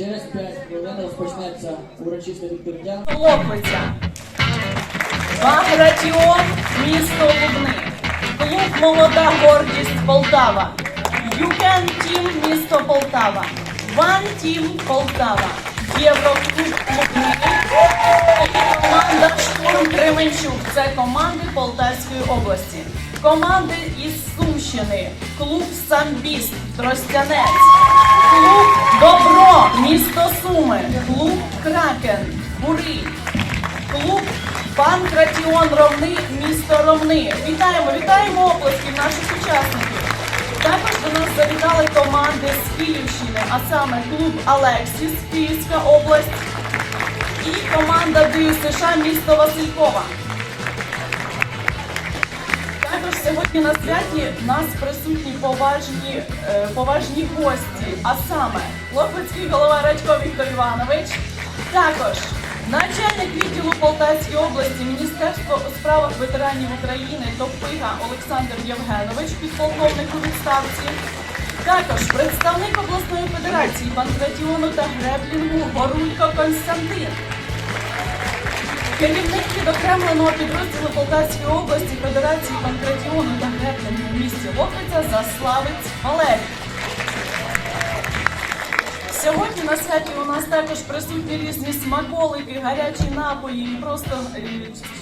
Через 5 хвилин розпочнеться урочисте відкриття. Лопиця. Багратіон, місто Лубни. Клуб Молода гордість Полтава. Юкен Тім, місто Полтава. Ван Тім Полтава. Євроклуб Лубни. Команда Штурм Кременчук. Це команди Полтавської області. Команди із Сумщини. Клуб Самбіст Тростянець. Клуб Добро, місто Суми. Клуб Кракен. Бурий. Клуб Панкратіон Ровни, місто Ровни. Вітаємо, вітаємо оплесків наших учасників. Також до нас завітали команди з Київщини, а саме клуб Алексіс, Київська область і команда Дию США місто Василькова. Сьогодні на святі в нас присутні поважні, е, поважні гості, а саме Лохвицький голова Радько Віктор Іванович, також начальник відділу Полтавської області Міністерства у справах ветеранів України Топига Олександр Євгенович, підполковник у відставці. Також представник обласної федерації панкратіону та греблінгу Горулько Константин. Керівник відокремленого підрозділу Полтавської області Федерації панкратіону та греблінгу в місті Лохвиця Заславець Валерій. Сьогодні на святі у нас також присутні різні смаколики, гарячі напої і просто е,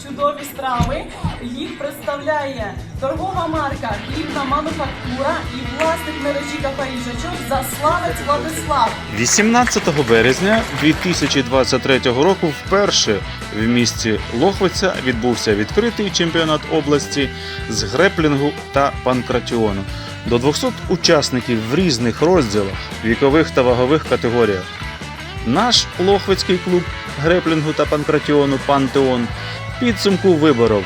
чудові страви. Їх представляє торгова марка Хлібна мануфактура і власник мережі кафе їжачок Заславець Владислав. 18 березня 2023 року вперше в місті Лохвиця відбувся відкритий чемпіонат області з греплінгу та панкратіону. До 200 учасників в різних розділах, вікових та вагових категоріях. Наш Лохвицький клуб греплінгу та панкратіону Пантеон підсумку виборов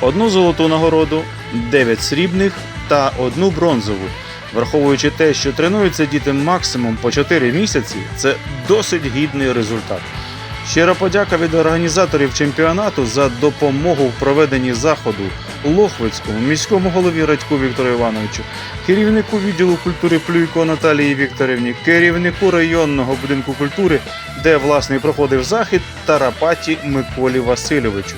одну золоту нагороду, 9 срібних та одну бронзову. Враховуючи те, що тренуються діти максимум по 4 місяці, це досить гідний результат. Щира подяка від організаторів чемпіонату за допомогу в проведенні заходу Лохвицькому міському голові Радьку Віктору Івановичу, керівнику відділу культури Плюйко Наталії Вікторівні, керівнику районного будинку культури, де власне проходив захід, Тарапаті Миколі Васильовичу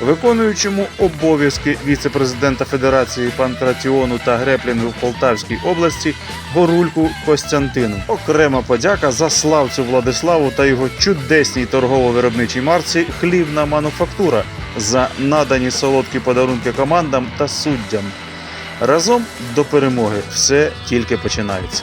виконуючому обов'язки віце-президента Федерації панкратіону та греплінгу в Полтавській області Горульку Костянтину. Окрема подяка за славцю Владиславу та його чудесній торгово-виробничій марці Хлібна мануфактура за надані солодкі подарунки командам та суддям. Разом до перемоги все тільки починається.